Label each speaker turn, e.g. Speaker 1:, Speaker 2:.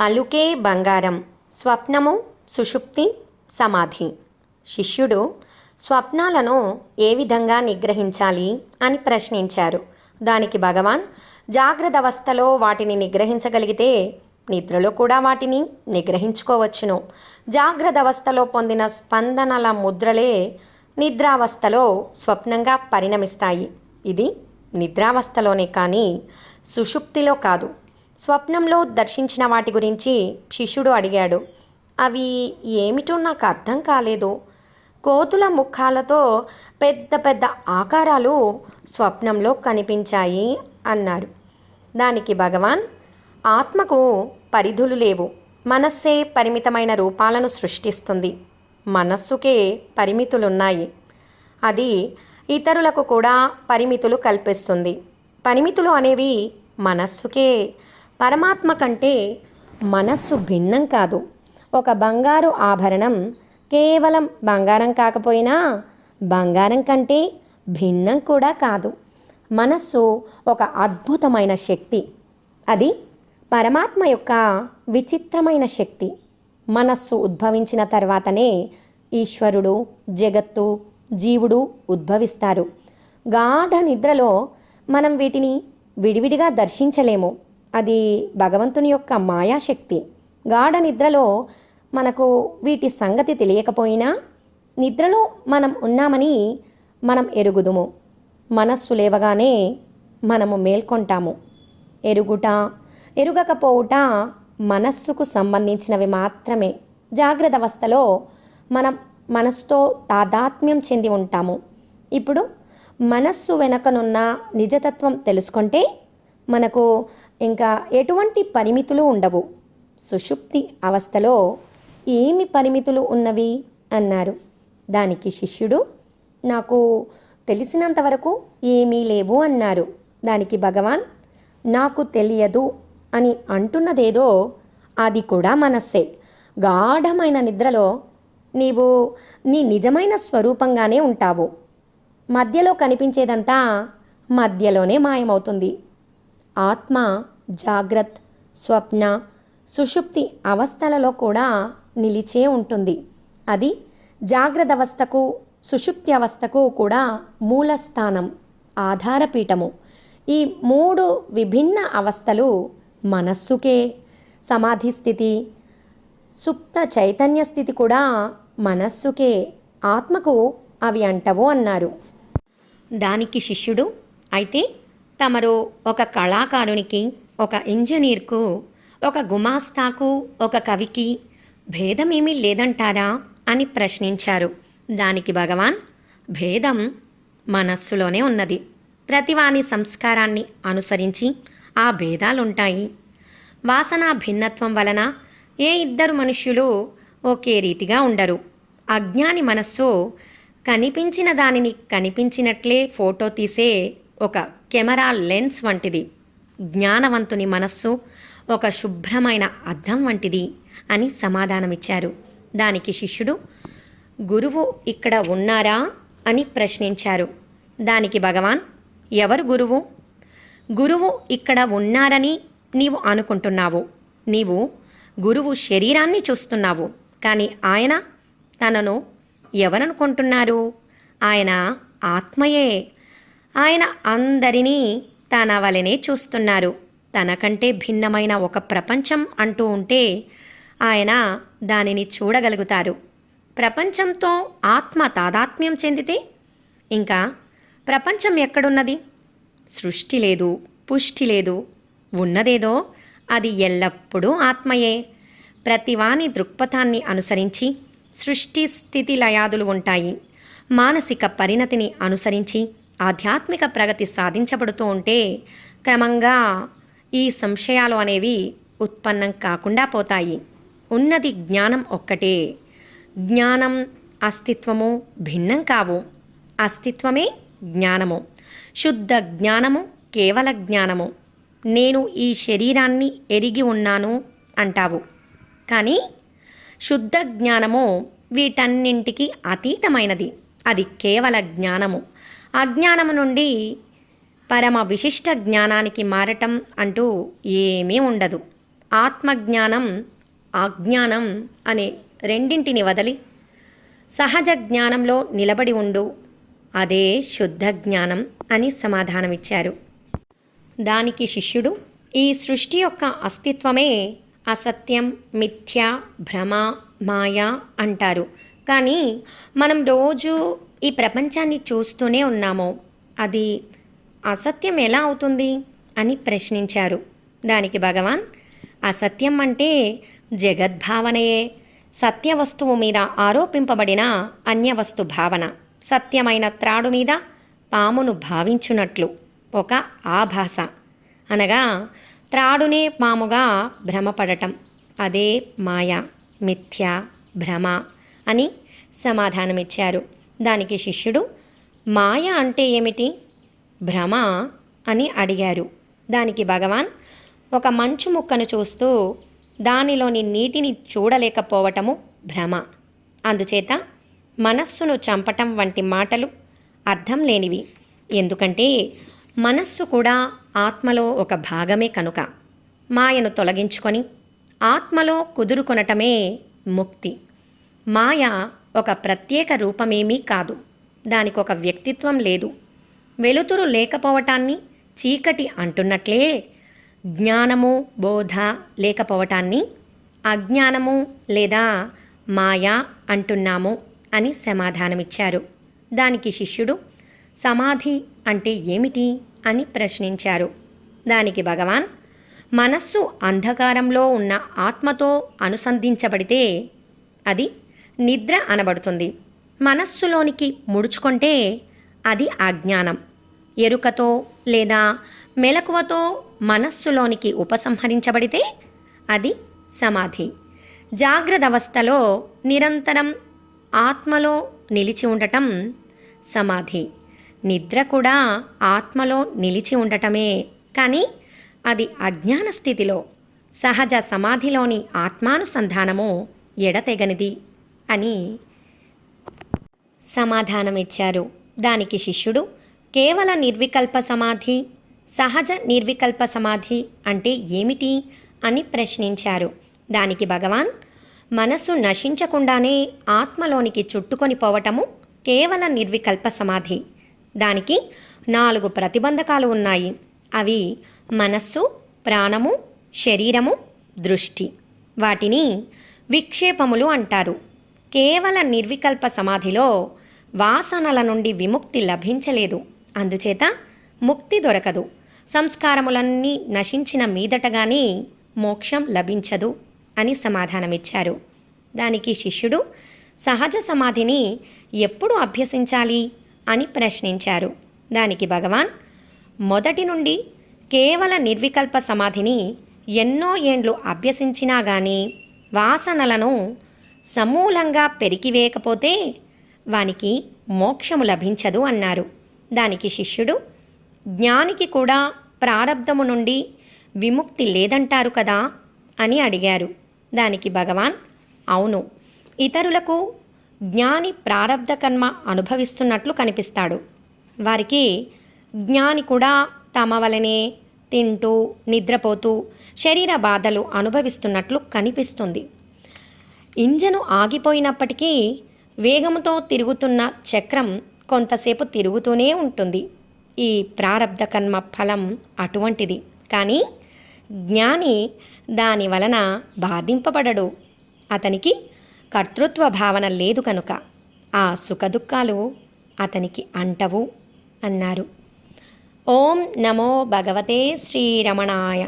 Speaker 1: అలుకే బంగారం స్వప్నము సుషుప్తి సమాధి. శిష్యుడు స్వప్నాలను ఏ విధంగా నిగ్రహించాలి అని ప్రశ్నించారు. దానికి భగవాన్ జాగ్రత్త అవస్థలో వాటిని నిగ్రహించగలిగితే నిద్రలో కూడా వాటిని నిగ్రహించుకోవచ్చును. జాగ్రత్త అవస్థలో పొందిన స్పందనల ముద్రలే నిద్రావస్థలో స్వప్నంగా పరిణమిస్తాయి. ఇది నిద్రావస్థలోనే కానీ సుషుప్తిలో కాదు. స్వప్నంలో దర్శించిన వాటి గురించి శిష్యుడు అడిగాడు. అవి ఏమిటో నాకు అర్థం కాలేదు. కోతుల ముఖాలతో పెద్ద పెద్ద ఆకారాలు స్వప్నంలో కనిపించాయి అన్నారు. దానికి భగవాన్ ఆత్మకు పరిధులు లేవు. మనస్సే పరిమితమైన రూపాలను సృష్టిస్తుంది. మనస్సుకే పరిమితులున్నాయి. అది ఇతరులకు కూడా పరిమితులు కల్పిస్తుంది. పరిమితులు అనేవి మనస్సుకే పరమాత్మ కంటే మనస్సు భిన్నం కాదు. ఒక బంగారు ఆభరణం కేవలం బంగారం కాకపోయినా బంగారం కంటే భిన్నం కూడా కాదు. మనస్సు ఒక అద్భుతమైన శక్తి. అది పరమాత్మ యొక్క విచిత్రమైన శక్తి. మనస్సు ఉద్భవించిన తర్వాతనే ఈశ్వరుడు జగత్తు జీవుడు ఉద్భవిస్తారు. గాఢ నిద్రలో మనం వీటిని విడివిడిగా దర్శించలేము. అది భగవంతుని యొక్క మాయాశక్తి. గాఢ నిద్రలో మనకు వీటి సంగతి తెలియకపోయినా నిద్రలో మనం ఉన్నామని మనం ఎరుగుదుము. మనస్సు లేవగానే మనము మేల్కొంటాము. ఎరుగుట ఎరుగకపోవుట మనస్సుకు సంబంధించినవి మాత్రమే. జాగ్రత్త అవస్థలో మనం మనస్సుతో తాదాత్మ్యం చెంది ఉంటాము. ఇప్పుడు మనస్సు వెనకనున్న నిజతత్వం తెలుసుకుంటే మనకు ఇంకా ఎటువంటి పరిమితులు ఉండవు. సుషుప్తి అవస్థలో ఏమి పరిమితులు ఉన్నవి? అన్నారు. దానికి శిష్యుడు నాకు తెలిసినంతవరకు ఏమీ లేవు అన్నారు. దానికి భగవాన్ నాకు తెలియదు అని అంటున్నదేదో అది కూడా మనస్సే. గాఢమైన నిద్రలో నీవు నీ నిజమైన స్వరూపంగానే ఉంటావు. మధ్యలో కనిపించేదంతా మధ్యలోనే మాయమవుతుంది. ఆత్మ జాగ్రత్ స్వప్న సుషుప్తి అవస్థలలో కూడా నిలిచే ఉంటుంది. అది జాగ్రత్త అవస్థకు సుషుప్తి అవస్థకు కూడా మూలస్థానం ఆధారపీఠము. ఈ మూడు విభిన్న అవస్థలు మనస్సుకే సమాధి స్థితి సుప్త చైతన్య స్థితి కూడా మనస్సుకే ఆత్మకు అవి అంటవు అన్నారు. దానికి శిష్యుడు అయితే తమరు ఒక కళాకారునికి ఒక ఇంజనీర్కు ఒక గుమాస్తాకు ఒక కవికి భేదమేమీ లేదంటారా అని ప్రశ్నించారు. దానికి భగవాన్ భేదం మనస్సులోనే ఉన్నది. ప్రతివాని సంస్కారాన్ని అనుసరించి ఆ భేదాలుంటాయి. వాసన భిన్నత్వం వలన ఏ ఇద్దరు మనుష్యులు ఒకే రీతిగా ఉండరు. అజ్ఞాని మనస్సు కనిపించిన దానిని కనిపించినట్లే ఫోటో తీసే ఒక కెమెరా లెన్స్ వంటిది జ్ఞానవంతుని మనస్సు ఒక శుభ్రమైన అద్దం వంటిది అని సమాధానమిచ్చారు. దానికి శిష్యుడు గురువు ఇక్కడ ఉన్నారా? అని ప్రశ్నించారు. దానికి భగవాన్ ఎవరు గురువు? గురువు ఇక్కడ ఉన్నారని నీవు అనుకుంటున్నావు. నీవు గురువు శరీరాన్ని చూస్తున్నావు. కానీ ఆయన తనను ఎవరనుకుంటున్నారు? ఆయన ఆత్మయే ఆయన అందరినీ తన వలనే చూస్తున్నారు. తనకంటే భిన్నమైన ఒక ప్రపంచం అంటూ ఉంటే ఆయన దానిని చూడగలుగుతారు. ప్రపంచంతో ఆత్మ తాదాత్మ్యం చెందితే ఇంకా ప్రపంచం ఎక్కడున్నది? సృష్టి లేదు పుష్టి లేదు. ఉన్నదేదో అది ఎల్లప్పుడూ ఆత్మయే. ప్రతివాని దృక్పథాన్ని అనుసరించి సృష్టి స్థితి లయాదులు ఉంటాయి. మానసిక పరిణతిని అనుసరించి ఆధ్యాత్మిక ప్రగతి సాధించబడుతూ ఉంటే క్రమంగా ఈ సంశయాలు అనేవి ఉత్పన్నం కాకుండా పోతాయి. ఉన్నది జ్ఞానం ఒక్కటే. జ్ఞానం అస్తిత్వము భిన్నం కావు. అస్తిత్వమే జ్ఞానము. శుద్ధ జ్ఞానము కేవల జ్ఞానము. నేను ఈ శరీరాన్ని ఎరిగి ఉన్నాను అంటావు. కానీ శుద్ధ జ్ఞానము వీటన్నింటికి అతీతమైనది. అది కేవల జ్ఞానము. అజ్ఞానము నుండి పరమ విశిష్ట జ్ఞానానికి మారటం అంటూ ఏమీ ఉండదు. ఆత్మజ్ఞానం అజ్ఞానం అనే రెండింటిని వదలి సహజ జ్ఞానంలో నిలబడి ఉండు. అదే శుద్ధ జ్ఞానం అని సమాధానమిచ్చారు. దానికి శిష్యుడు ఈ సృష్టి యొక్క అస్తిత్వమే అసత్యం మిథ్య భ్రమ మాయ అంటారు. కానీ మనం రోజు ఈ ప్రపంచాన్ని చూస్తూనే ఉన్నాము. అది అసత్యం ఎలా అవుతుంది అని ప్రశ్నించారు. దానికి భగవాన్ అసత్యం అంటే జగద్భావనయే. సత్య వస్తువు మీద ఆరోపింపబడిన అన్యవస్తు భావన. సత్యమైన త్రాడు మీద పామును భావించున్నట్లు ఒక ఆభాస. అనగా త్రాడునే పాముగా భ్రమపడటం. అదే మాయ మిథ్య భ్రమ అని సమాధానమిచ్చారు. దానికి శిష్యుడు మాయ అంటే ఏమిటి? భ్రమ అని అడిగారు. దానికి భగవాన్ ఒక మంచు ముక్కను చూస్తూ దానిలోని నీటిని చూడలేకపోవటము భ్రమ. అందుచేత మనస్సును చంపటం వంటి మాటలు అర్థం లేనివి. ఎందుకంటే మనస్సు కూడా ఆత్మలో ఒక భాగమే కనుక. మాయను తొలగించుకొని ఆత్మలో కుదురుకొనటమే ముక్తి. మాయ ఒక ప్రత్యేక రూపమేమీ కాదు. దానికి ఒక వ్యక్తిత్వం లేదు. వెలుతురు లేకపోవటాన్ని చీకటి అంటున్నట్లే. జ్ఞానము బోధ లేకపోవటాన్ని అజ్ఞానము లేదా మాయా అంటున్నాము అని సమాధానమిచ్చారు. దానికి శిష్యుడు సమాధి అంటే ఏమిటి అని ప్రశ్నించారు. దానికి భగవాన్ మనస్సు అంధకారంలో ఉన్న ఆత్మతో అనుసంధించబడితే అది నిద్ర అనబడుతుంది. మనస్సులోనికి ముడుచుకుంటే అది అజ్ఞానం. ఎరుకతో లేదా మెలకువతో మనస్సులోనికి ఉపసంహరించబడితే అది సమాధి. జాగ్రత్త అవస్థలో నిరంతరం ఆత్మలో నిలిచి ఉండటం సమాధి. నిద్ర కూడా ఆత్మలో నిలిచి ఉండటమే కానీ అది అజ్ఞాన స్థితిలో సహజ సమాధిలోని ఆత్మానుసంధానము ఎడతెగనిది. అని సమాధానమిచ్చారు. దానికి శిష్యుడు కేవల నిర్వికల్ప సమాధి సహజ నిర్వికల్ప సమాధి అంటే ఏమిటి? అని ప్రశ్నించారు. దానికి భగవాన్ మనసు నశించకుండానే ఆత్మలోనికి చుట్టుకొని పోవటము కేవల నిర్వికల్ప సమాధి. దానికి నాలుగు ప్రతిబంధకాలు ఉన్నాయి. అవి మనస్సు ప్రాణము శరీరము దృష్టి. వాటిని విక్షేపములు అంటారు. కేవల నిర్వికల్ప సమాధిలో వాసనల నుండి విముక్తి లభించలేదు. అందుచేత ముక్తి దొరకదు. సంస్కారములన్నీ నశించిన మీదటగాని మోక్షం లభించదు అని సమాధానమిచ్చారు. దానికి శిష్యుడు సహజ సమాధిని ఎప్పుడు అభ్యసించాలి అని ప్రశ్నించారు. దానికి భగవాన్ మొదటి నుండి కేవల నిర్వికల్ప సమాధిని ఎన్నో ఏండ్లు అభ్యసించినా గాని వాసనలను సమూలంగా పెరికివేయకపోతే వానికి మోక్షము లభించదు అన్నారు. దానికి శిష్యుడు జ్ఞానికి కూడా ప్రారబ్ధము నుండి విముక్తి లేదంటారు కదా అని అడిగారు. దానికి భగవాన్ అవును ఇతరులకు జ్ఞాని ప్రారబ్ధ కర్మ అనుభవిస్తున్నట్లు కనిపిస్తాడు. వారికి జ్ఞాని కూడా తమ వలనే తింటూ నిద్రపోతూ శరీర బాధలు అనుభవిస్తున్నట్లు కనిపిస్తుంది. ఇంజను ఆగిపోయినప్పటికీ వేగంతో తిరుగుతున్న చక్రం కొంతసేపు తిరుగుతూనే ఉంటుంది. ఈ ప్రారబ్ధ కర్మ ఫలం అటువంటిది. కానీ జ్ఞాని దాని వలన బాధింపబడడు. అతనికి కర్తృత్వ భావన లేదు కనుక. ఆ సుఖదుఖాలు అతనికి అంటవు అన్నారు. ఓం నమో భగవతే శ్రీరమణాయ.